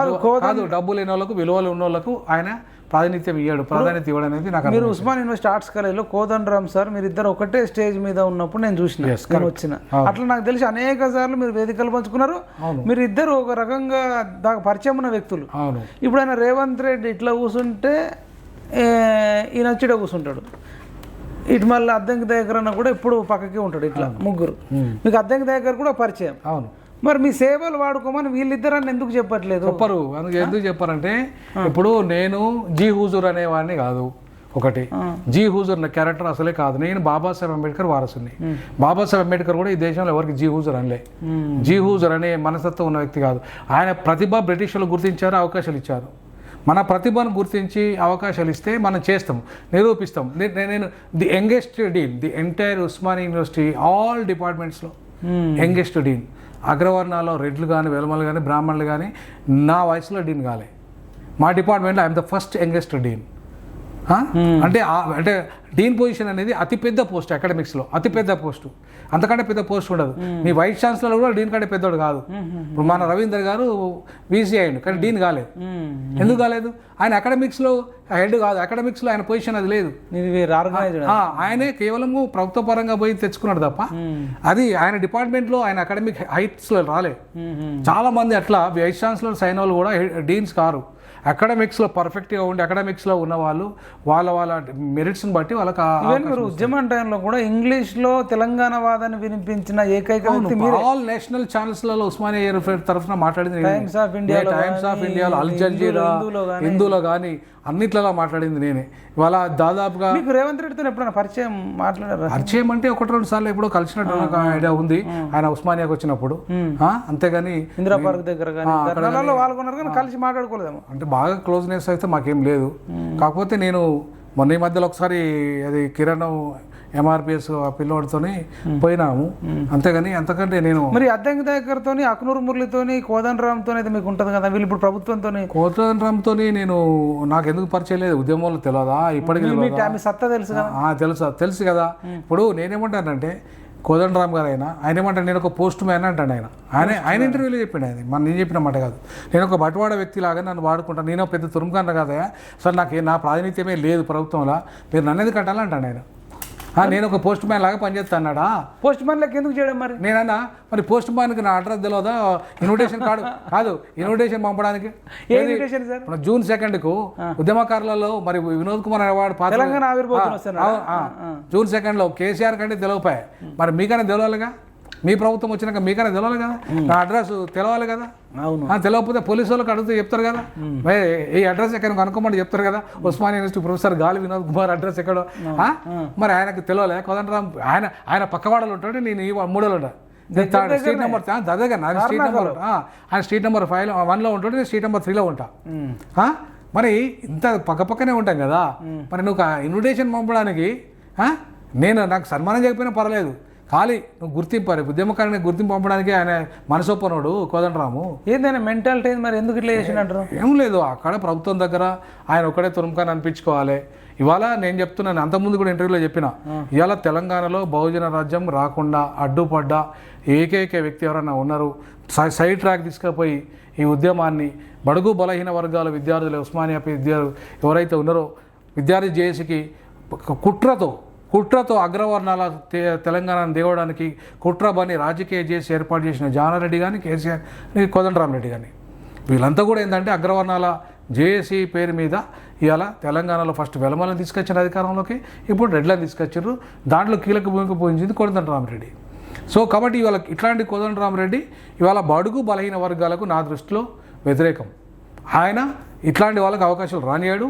కాదు, డబ్బు లేని వాళ్ళకు విలువలు ఉన్న వాళ్ళకు ఆయన ప్రాధాన్యత ఇవ్వడు ప్రాధాన్యత ఇవ్వడం అనేది నాకు మీరు ఉస్మాన్ యూనివర్సిటీ ఆర్ట్స్ కాలేజ్లో కోదండరామ్ సార్ మీరు ఇద్దరు ఒకటే స్టేజ్ మీద ఉన్నప్పుడు నేను చూసిన. వచ్చిన. అట్లా నాకు తెలిసి అనేక సార్లు మీరు వేదికలు పంచుకున్నారు. మీరు ఇద్దరు ఒక రకంగా దాకా పరిచయం ఉన్న వ్యక్తులు. అవును. ఇప్పుడు ఆయన రేవంత్ రెడ్డి ఇట్లా కూర్చుంటే ఈయన వచ్చి ఈడ కూర్చుంటాడు ఇటు మళ్ళీ అద్దంకి దగ్గర కూడా ఇప్పుడు పక్కకే ఉంటాడు ఇట్లా ముగ్గురు. మీకు అద్దంకి దగ్గర కూడా పరిచయం. అవును. మరి మీ సేవలు వాడుకోమని వీళ్ళిద్దరని ఎందుకు చెప్పట్లేదు? చెప్పరు. అందుకు ఎందుకు చెప్పారంటే ఇప్పుడు నేను జీ హుజూర్ అనేవాడిని కాదు. ఒకటి. జీ హుజూర్ నా క్యారెక్టర్ అసలే కాదు. నేను బాబాసాహెబ్ అంబేద్కర్ వారసుని. బాబాసాహెబ్ అంబేద్కర్ కూడా ఈ దేశంలో ఎవరికి జీ హుజూర్ అనలే. జీ హుజూర్ అనే మనస్తత్వం ఉన్న వ్యక్తి కాదు. ఆయన ప్రతిభ బ్రిటిషర్లు గుర్తించారు అవకాశాలు ఇచ్చారు. మన ప్రతిభను గుర్తించి అవకాశాలు ఇస్తే మనం చేస్తాం నిరూపిస్తాం. నేను the youngest dean the entire Osman university all డిపార్ట్మెంట్స్లో youngest dean. అగ్రవర్ణాల్లో రెడ్లు కానీ వెలమలు కానీ బ్రాహ్మణులు కానీ నా వయసులో డీన్ కాలే. మా డిపార్ట్మెంట్లో I'm the first youngest dean. అంటే ఆ- అంటే డీన్ పొజిషన్ అనేది అతి పెద్ద పోస్ట్ అకాడమిక్స్లో అతి పెద్ద పోస్టు అంతకంటే పెద్ద పోస్ట్ ఉండదు. మీ వైస్ ఛాన్సలర్ కూడా డీన్ కంటే పెద్దోడు కాదు. ఇప్పుడు మన రవీందర్ గారు వీసీ అయ్యిండు కానీ డీన్ కాలేదు. ఎందుకు కాలేదు? ఆయన అకాడమిక్స్లో హెడ్ కాదు. అకాడమిక్స్లో ఆయన పొజిషన్ అది లేదు. ఆయనే కేవలము ప్రభుత్వ పరంగా పోయి తెచ్చుకున్నాడు తప్ప అది ఆయన డిపార్ట్మెంట్లో ఆయన అకాడమిక్ హైట్స్లో రాలే. చాలా మంది అట్లా వైస్ ఛాన్సలర్ అయిన వాళ్ళు కూడా డీన్స్ కారు. అకాడమిక్స్లో పర్ఫెక్ట్గా ఉండి అకాడమిక్స్లో ఉన్న వాళ్ళు వాళ్ళ వాళ్ళ మెరిట్స్ని బట్టి వాళ్ళకి ఈవెన్ మీరు ఉద్యమం టైంలో కూడా ఇంగ్లీష్లో తెలంగాణ వాదాన్ని వినిపించిన ఏకైక వ్యక్తి మీరు. ఆల్ నేషనల్ ఛానల్స్లలో ఉస్మానియా ఎయిర్ తరఫున మాట్లాడింది. టైమ్స్ ఆఫ్ ఇండియాలో టైమ్స్ ఆఫ్ ఇండియాలో అల్ జల్జీరా హిందూలో కానీ అన్నిట్లలో మాట్లాడింది నేనే. ఇవాళ దాదాపుగా మీకు రేవంత్ రెడ్డితో ఎప్పుడైనా పరిచయం మాట్లాడారా పరిచయం అంటే ఒకటి రెండు సార్లు ఎప్పుడో కలిసినట్టు నాకు ఐడియా ఉంది. ఆయన ఉస్మానియాకి వచ్చినప్పుడు. అంతేగాని ఇందిరా పార్క్ దగ్గర పాల్గొన్నారు కానీ కలిసి మాట్లాడుకోలేదేమో. అంటే బాగా క్లోజ్నెస్ అయితే మాకేం లేదు. కాకపోతే నేను మొన్న ఈ మధ్యలో ఒకసారి అది కిరణ్ ఎంఆర్పిఎస్ ఆ పిల్లోడితోని పోయినాము. అంతేగాని అంతకంటే నేను మరి అద్దంకి దగ్గరతోని అక్నూరు మురళితోని కోదండరామ్తో అయితే మీకు ఉంటుంది కదా? వీళ్ళు ఇప్పుడు ప్రభుత్వంతో కోదండరామ్తో నేను నాకు ఎందుకు పరిచయం లేదు. ఉద్యమంలో తెలియదా ఇప్పటికీ సత్తా తెలుసు తెలుసు. తెలుసు కదా. ఇప్పుడు నేనేమంటానంటే కోదండరామ్ గారు అయినా ఆయన ఏమంటాడు నేను ఒక పోస్ట్ మ్యాన్ అంటాడు ఆయన. ఆయన ఆయన ఇంటర్వ్యూలో చెప్పిండు ఆయన. మన నేను చెప్పిన మాట కాదు. నేను ఒక బట్వాడ వ్యక్తి లాగా నన్ను వాడుకుంటాను నేను పెద్ద తురుముకన్న కదా సార్ నాకు నా ప్రాతినిధ్యమే లేదు ప్రభుత్వంలో. మీరు నన్ను ఎందుకు కట్టాలంటాడు ఆయన. నేను ఒక పోస్ట్ మ్యాన్ లాగా పనిచేస్తా అన్నాడా? పోస్ట్ మ్యాన్ లెక్క ఎందుకు చేయడం మరి? నేనన్నా మరి పోస్ట్ మ్యాన్కి నా అడ్రస్ తెలియదా ఇన్విటేషన్ కార్డు కాదు ఇన్విటేషన్ పంపడానికి. ఏ ఇన్విటేషన్ సార్ మన జూన్ సెకండ్కు ఉద్యమకారులలో మరి వినోద్ కుమార్ అనేవాడు పాత్ర తెలంగాణ ఆవిర్భావం. జూన్ సెకండ్లో కేసీఆర్ కంటే తెలియపాయి మరి మీకైనా తెలవాలిగా? మీ ప్రభుత్వం వచ్చినాక మీకైనా తెలవాలి కదా? నా అడ్రస్ తెలవాలి కదా? అవును. తెలియకపోతే పోలీసు వాళ్ళకి అడిగితే చెప్తారు కదా? ఈ అడ్రస్ ఎక్కడ కనుక్కోమని చెప్తారు కదా? ఉస్మానియా యూనివర్సిటీ ప్రొఫెసర్ గాలి వినోద్ కుమార్ అడ్రస్ ఎక్కడో? మరి ఆయనకు తెలియలే కోదండరామ్ ఆయన ఆయన పక్కవాడలు ఉంటాడు నేను ఈ మూడోలో ఉంటా. నేను థర్డ్ స్ట్రీట్ నెంబర్ దగ్గర. నా స్ట్రీట్ నెంబర్ ఆయన స్ట్రీట్ నెంబర్ ఫైవ్ వన్లో ఉంటాడు నేను స్ట్రీట్ నెంబర్ త్రీలో ఉంటా. ఆ? మరి ఇంత పక్క పక్కనే ఉంటాం కదా? మరి నువ్వు ఇన్విటేషన్ పంపడానికి? నేను నాకు సన్మానం చేయకపోయినా పర్లేదు. ఖాళీ నువ్వు గుర్తింపు ఉద్యమకారుని గుర్తింపు పంపడానికి ఆయన మనసొప్పనోడు కోదండరాము. ఏందైనా మెంటాలిటీ మరి? ఎందుకు ఇట్లా చేసినట్టు ఏం లేదు అక్కడ ప్రభుత్వం దగ్గర ఆయన ఒక్కడే తురుముకాని అనిపించుకోవాలి. ఇవాళ నేను చెప్తున్నాను అంతకుముందు కూడా ఇంటర్వ్యూలో చెప్పిన ఇవాళ తెలంగాణలో బహుజన రాజ్యం రాకుండా అడ్డుపడ్డ ఏకైక వ్యక్తి ఎవరైనా ఉన్నారు సైడ్ ట్రాక్ తీసుకుపోయి ఈ ఉద్యమాన్ని బడుగు బలహీన వర్గాల విద్యార్థులు ఉస్మానియా విద్యార్థులు ఎవరైతే ఉన్నారో విద్యార్థి జేఏసీకి కుట్రతో కుట్రతో అగ్రవర్ణాల తెలంగాణను దేవడానికి కుట్ర బని రాజకీయ చేసి ఏర్పాటు చేసిన జానారెడ్డి కానీ కేసీఆర్ కోదండరామరెడ్డి కానీ వీళ్ళంతా కూడా ఏంటంటే అగ్రవర్ణాల జేఏసీ పేరు మీద ఇవాళ తెలంగాణలో ఫస్ట్ వెలమలను తీసుకొచ్చిన అధికారంలోకి ఇప్పుడు రెడ్లను తీసుకొచ్చారు. దాంట్లో కీలక భూమిక పోయించింది కోదండరామరెడ్డి సో కాబట్టి ఇవాళ ఇట్లాంటి కోదండరామరెడ్డి ఇవాళ బడుగు బలహీన వర్గాలకు నా దృష్టిలో వ్యతిరేకం. ఆయన ఇట్లాంటి వాళ్ళకి అవకాశాలు రానియాడు.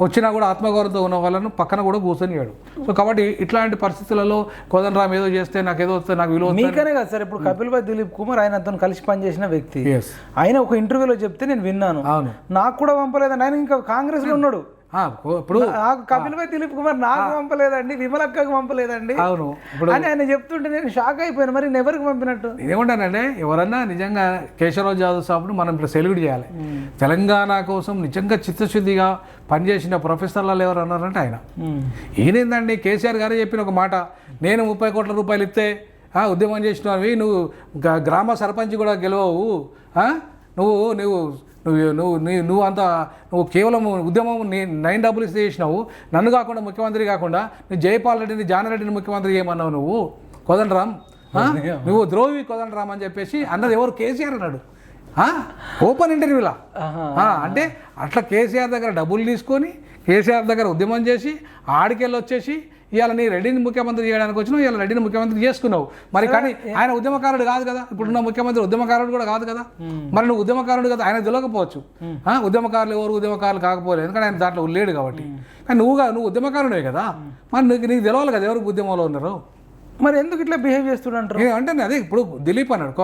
వచ్చినా కూడా ఆత్మగౌరవంతో ఉన్న వాళ్ళను పక్కన కూడా కూర్చొనియాడు సో కాబట్టి ఇట్లాంటి పరిస్థితులలో కోదండరామ్ ఏదో చేస్తే నాకు ఏదో వస్తే నాకు విలువ మీకనే కదా సార్ ఇప్పుడు కపిల్ భాయ్ దిలీప్ కుమార్ ఆయన అతను కలిసి పనిచేసిన వ్యక్తి. ఆయన ఒక ఇంటర్వ్యూలో చెప్తే నేను విన్నాను. అవును. నాకు కూడా పంపలేదండి. ఆయన ఇంకా కాంగ్రెస్లో ఉన్నాడు. ఇప్పుడు కపిల్ భాయ్ దిలీప్ కుమార్ నాకు పంపలేదండి విమలక్కకు పంపలేదండి. అవును. ఇప్పుడు అని ఆయన చెప్తుంటే నేను షాక్ అయిపోయాను. మరి నేను ఎవరికి పంపినట్టు? నేనేమంటానంటే ఎవరన్నా నిజంగా కేశవరావు జాదవ్ సాబ్ను మనం ఇప్పుడు సెల్యూట్ చేయాలి. తెలంగాణ కోసం నిజంగా చిత్తశుద్ధిగా పనిచేసిన ప్రొఫెసర్లలో ఎవరు అన్నారంటే ఆయన. ఈయనేందండి కేసీఆర్ గారే చెప్పిన ఒక మాట. నేను ముప్పై కోట్ల రూపాయలు ఇస్తే ఉద్యమం చేసినవి నువ్వు గ్రామ సర్పంచ్ కూడా గెలవవు? నువ్వు నువ్వు నువ్వు నువ్వు నీ- నువ్వు అంత నువ్వు కేవలం ఉద్యమం నీ నైన్ డబ్బులు ఇస్తే చేసినావు. నన్ను కాకుండా ముఖ్యమంత్రి కాకుండా నువ్వు జయపాల్ రెడ్డిని జానారెడ్డిని ముఖ్యమంత్రి చేయమన్నావు నువ్వు. కోదండరామ్? నువ్వు ద్రోవి కోదండరామ్ అని చెప్పేసి అన్నది ఎవరు కేసీఆర్ అన్నాడు? ఓపెన్ ఇంటర్వ్యూలా? అంటే అట్లా కేసీఆర్ దగ్గర డబ్బులు తీసుకొని కేసీఆర్ దగ్గర ఉద్యమం చేసి ఆడికెళ్ళి వచ్చేసి ఇవాళ నీ రెడ్డిని ముఖ్యమంత్రి చేయడానికి వచ్చినావు ఇవాళ రెడ్డిని ముఖ్యమంత్రి చేసుకున్నావు. మరి కానీ ఆయన ఉద్యమకారుడు కాదు కదా. ఇప్పుడున్న ముఖ్యమంత్రి ఉద్యమకారుడు కూడా కాదు కదా. మరి నువ్వు ఉద్యమకారుడు కదా ఆయన తెలియకపోవచ్చు ఆ, ఉద్యమకారులు ఎవరు? ఉద్యమకారులు కాకపోలేదు. ఎందుకంటే ఆయన దాంట్లో లేడు కాబట్టి. కానీ నువ్వుగా నువ్వు ఉద్యమకారుడే కదా. మరి నీకు నీకు తెలవాలి కదా ఎవరు ఉద్యమంలో ఉన్నారు? మరి ఎందుకు ఇట్లా బిహేవ్ చేస్తుంటారు ఏ అంటే అదే ఇప్పుడు దిలీప్ అన్నాడు.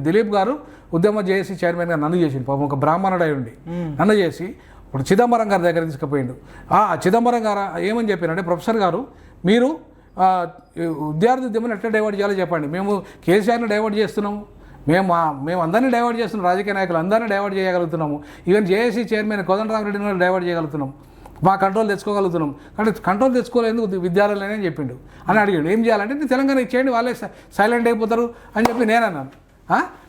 దిలీప్ గారు ఉద్యమ జేఏసీ చైర్మన్ గారు నన్ను చేసిండు. పాపం ఒక బ్రాహ్మణుడు అయి ఉండి నన్ను చేసి ఇప్పుడు చిదంబరం గారి దగ్గర తీసుకుపోయిండు. ఆ చిదంబరం గారు ఏమని చెప్పారంటే ప్రొఫెసర్ గారు మీరు విద్యార్థి ఉద్యమం ఎట్లా డైవర్ట్ చేయాలో చెప్పండి. మేము కేసీఆర్ని డైవర్ట్ చేస్తున్నాము. మేము మా- మేము అందరినీ డైవర్ట్ చేస్తున్నాం. రాజకీయ నాయకులు అందరినీ డైవర్ట్ చేయగలుగుతున్నాము. ఈవెన్ జేఏసీ చైర్మన్ కోదండరామరెడ్డిని కూడా డైవర్ట్ చేయగలుగుతున్నాం మా కంట్రోల్ తెచ్చుకోగలుగుతున్నాం కానీ కంట్రోల్ తెచ్చుకోలేదు విద్యార్థులనే అని చెప్పిండు. అని అడిగాడు. ఏం చేయాలంటే తెలంగాణ ఇచ్చేయండి. వాళ్ళే సైలెంట్ అయిపోతారు అని చెప్పి నేను అన్నాను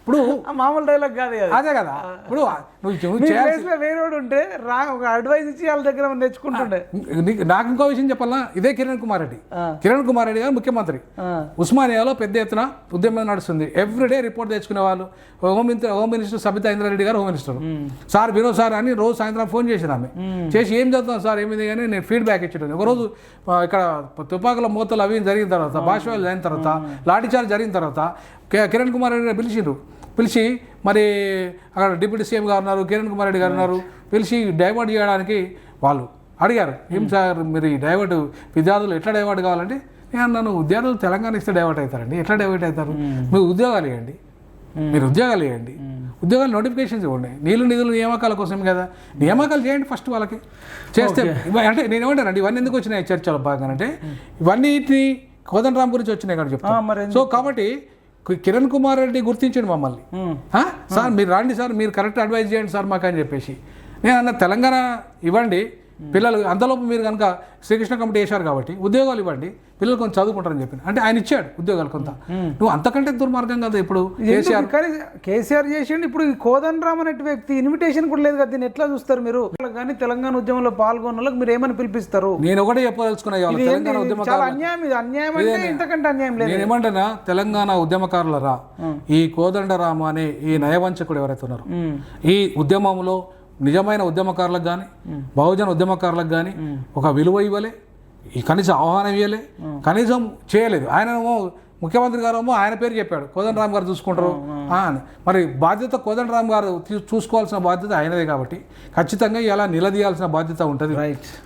ఇప్పుడు మామూలు డైలాగ్ కాదు అది. కదా. ఇప్పుడు నువ్వు వేరేవాడు ఉంటే రా ఒక అడ్వైస్ ఇచ్చి వాళ్ళ దగ్గర తెచ్చుకుంటుండే. నీకు ఇంకో విషయం చెప్పాలా ఇదే కిరణ్ కుమార్ రెడ్డి. కిరణ్ కుమార్ రెడ్డి గారు ముఖ్యమంత్రి. ఉస్మానియాలో పెద్ద ఎత్తున ఉద్యమం నడుస్తుంది. ఎవ్రీడే రిపోర్ట్ తెచ్చుకునే వాళ్ళు. Home minister home minister Sabitha Indra Reddy గారు home minister sir Vinod sir అని రోజు సాయంత్రం ఫోన్ చేసిన ఆమె. చేసి ఏం చదువుతాం సార్ ఏమిది కానీ నేను ఫీడ్బ్యాక్ ఇచ్చాను ఒకరోజు ఇక్కడ తుపాకుల మూతలు అవి జరిగిన తర్వాత భాషవాళ్ళు అయిన తర్వాత లాఠీచార్జ్ జరిగిన తర్వాత కిరణ్ కుమార్ రెడ్డి గారు పిలిచిండ్రు. పిలిచి మరి అక్కడ డిప్యూటీ సీఎం గారు ఉన్నారు కిరణ్ కుమార్ రెడ్డి గారు ఉన్నారు పిలిచి డైవర్ట్ చేయడానికి వాళ్ళు అడిగారు. ఏం సార్ మీరు ఈ డైవర్ట్ విద్యార్థులు ఎట్లా డైవర్ట్ కావాలంటే నేను అన్నాను విద్యార్థులు తెలంగాణ ఇస్తే డైవర్ట్ అవుతారండి. ఎట్లా డైవర్ట్ అవుతారు? మీరు ఉద్యోగాలు ఇవ్వండి. మీరు ఉద్యోగాలు ఇవ్వండి. ఉద్యోగాలు నోటిఫికేషన్స్ ఇవ్వండి. నీళ్ళు నిధులు నియామకాల కోసం కదా. నియామకాలు చేయండి ఫస్ట్ వాళ్ళకి. చేస్తే అంటే నేను ఏమంటానండి ఇవన్నీ ఎందుకు వచ్చినాయి చర్చలో భాగంగా అంటే ఇవన్నీ కోదండరామ్ గురించి వచ్చినాయి ఆ, చెప్తాను సో కాబట్టి కిరణ్ కుమార్ రెడ్డి గుర్తించండి మమ్మల్ని? సార్ మీరు రండి సార్ మీరు కరెక్ట్ అడ్వైజ్ చేయండి సార్ మాకు అని చెప్పేసి. నేను అన్న తెలంగాణ ఇవ్వండి పిల్లలు అంతలోపు మీరు కనుక శ్రీకృష్ణ కమిటీ వేశారు కాబట్టి ఉద్యోగాలు ఇవ్వండి పిల్లలు కొంచెం చదువుకుంటారని చెప్పి అంటే ఆయన ఇచ్చాడు ఉద్యోగాలు కొంత. నువ్వు అంతకంటే దుర్మార్గం కదా ఇప్పుడు కేసీఆర్? కేసీఆర్ చేసిండు ఇప్పుడు ఈ కోదండరామ్ అనే వ్యక్తి ఇన్విటేషన్ కూడా లేదు కదా దీన్ని ఎట్లా చూస్తారు మీరు? కానీ తెలంగాణ ఉద్యమంలో పాల్గొన్న వాళ్ళకి మీరు ఏమని పిలిపిస్తారు? నేను ఒకటే చెప్పదలుచుకున్నా? తెలంగాణ ఉద్యమకారులు అన్యాయం ఇది. అన్యాయం అంటే ఇంతకంటే అన్యాయం లేదు. నేను తెలంగాణ ఉద్యమకారులరా ఈ కోదండరామ అనే ఈ నయవంచకుడు ఎవరైతే ఉన్నారో. ఈ ఉద్యమంలో నిజమైన ఉద్యమకారులకు కానీ బహుజన ఉద్యమకారులకు కానీ ఒక విలువ ఇవ్వలే ఈ కనీసం ఆహ్వానం ఇవ్వలే కనీసం చేయలేదు. ఆయన ముఖ్యమంత్రి గారు ఆయన పేరు చెప్పాడు. కోదండరామ్ గారు చూసుకుంటారు. మరి బాధ్యత కోదండరామ్ గారు చూసుకోవాల్సిన బాధ్యత ఆయనదే కాబట్టి ఖచ్చితంగా ఇలా నిలదీయాల్సిన బాధ్యత ఉంటుంది.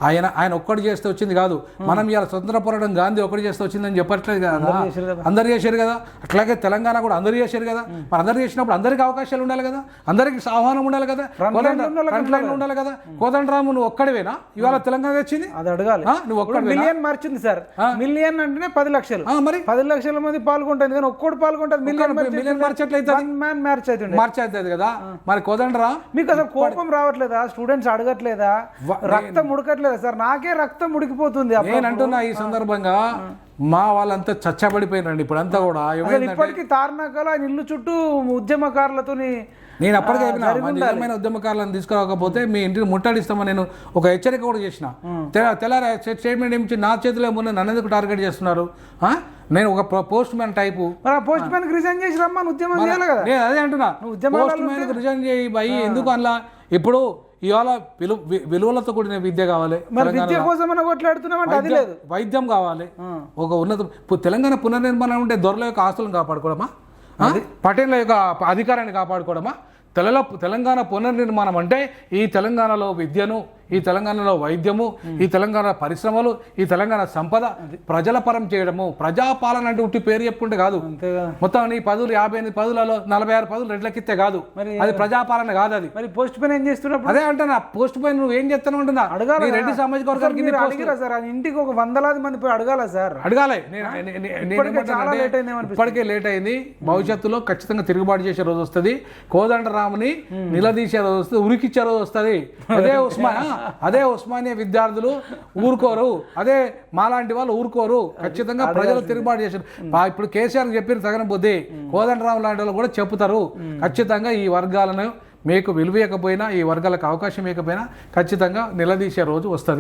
ఆయన ఆయన ఒక్కటి చేస్తే వచ్చింది కాదు. మనం ఇలా స్వతంత్ర పోరాటం గాంధీ ఒక్కటి చేస్తే వచ్చిందని చెప్పట్లేదు కదా. అందరు చేశారు కదా. అట్లాగే తెలంగాణ కూడా అందరూ చేశారు కదా. మరి అందరు చేసినప్పుడు అందరికి అవకాశాలు ఉండాలి కదా. అందరికి ఆహ్వానం ఉండాలి కదా. ఉండాలి కదా. కోదండరాము నువ్వు ఒక్కడివేనా? ఇవాళ తెలంగాణ వచ్చింది? అది అడగాలి. నువ్వు మిలియన్ మార్చింది సార్. మిలియన్ అంటేనే పది లక్షలు. మరి? పది లక్షల మంది పాల్గొంటుంది కానీ ఒక్కడు పాల్గొంటుంది. మిలియన్ మిలియన్ మార్చట్లయితే మ్యాన్ మ్యాచ్ అవుతుండే. మార్చి అవుతుంది కదా? మరి కోదండరా? మీకు అసలు కోపం రావట్లేదా? స్టూడెంట్స్ అడగట్లేదా? రక్తం ఉడకట్లేదా? సార్ నాకే రక్తం ఉడికిపోతుంది అప్పుడు. నేను అంటున్నా ఈ సందర్భంగా మా వాళ్ళంతా చచ్చబడిపోయినండి ఇప్పుడు అంతా కూడా ఇప్పటికీ తార్నాకల ఆయన ఇల్లు చుట్టూ ఉద్యమకారులతోని నేను అప్పటికే నిజమైన ఉద్యమకారులను తీసుకురాకపోతే మీ ఇంటిని ముట్టడిస్తామని నేను ఒక హెచ్చరిక కూడా చేసిన. తెల- తెల్లారి స్టేట్మెంట్ ఏమిచ్చి నా చేతిలో ఏమున్నా నన్ను ఎందుకు టార్గెట్ చేస్తున్నారు? ఆ? నేను ఒక పోస్ట్ మ్యాన్ టైపు. మరి పోస్ట్ మ్యాన్ రిజైన్ చేసి రమ్మని ఉద్యమం చేయాలి కదా. నేను అదే అంటున్నా. పోస్ట్ మ్యాన్ రిజైన్ చేయి భయ్ ఎందుకు అలా ఇప్పుడు ఇవాళ విలు విలువలతో కూడిన విద్య కావాలి. మరి విద్య కోసం మనం కొట్లాడుతున్నామంటే అది లేదు. వైద్యం కావాలి. ఒక ఉన్నత తెలంగాణ పునర్నిర్మాణం ఉంటే దొరల యొక్క ఆస్తులను కాపాడుకోవడమా? ఆ? పటేళ్ళ యొక్క అధికారాన్ని కాపాడుకోవడమా? తెలంగాణ తెలంగాణ పునర్నిర్మాణం అంటే ఈ తెలంగాణలో విద్యను ఈ తెలంగాణలో వైద్యము ఈ తెలంగాణ పరిశ్రమలు ఈ తెలంగాణ సంపద ప్రజల పరం చేయడము. ప్రజాపాలన అంటే ఉట్టి పేరు చెప్పుకుంటే కాదు. మొత్తం నీ పదులు యాభై ఎనిమిది పదులలో నలభై ఆరు పదులు రెడ్లకిస్తే కాదు. మరి అది ప్రజాపాలన కాదు అది. మరి పోస్ట్ మ్యాన్ ఏం చేస్తున్నప్పుడు? అదే అంటున్నా పోస్ట్ పైన నువ్వు ఏం చెప్తాను అంటున్నా? అడగాలి. రెడ్డి సామాజిక వర్గానికి. అడిగిరా సార్? ఇంటికి ఒక వందలాది మంది పోయి అడగాల సార్? అడగాలి. లేట్. ఇప్పటికే లేట్ అయింది. భవిష్యత్తులో ఖచ్చితంగా తిరుగుబాటు చేసే రోజు వస్తుంది. కోదండరాముని నిలదీసే రోజు వస్తుంది ఉరికిచ్చే రోజు వస్తుంది. అదే ఉస్మా అదే ఉస్మానియా విద్యార్థులు ఊరుకోరు. అదే మాలాంటి వాళ్ళు ఊరుకోరు. ఖచ్చితంగా ప్రజలు తిరుగుబాటు చేశారు. ఇప్పుడు కేసీఆర్ చెప్పిన తగిన బుద్ధి కోదండరాము లాంటి వాళ్ళు కూడా చెప్తారు ఖచ్చితంగా ఈ వర్గాలను మీకు విలువ ఇవ్వకపోయినా ఈ వర్గాలకు అవకాశం ఇవ్వకపోయినా ఖచ్చితంగా నిలదీసే రోజు వస్తుంది.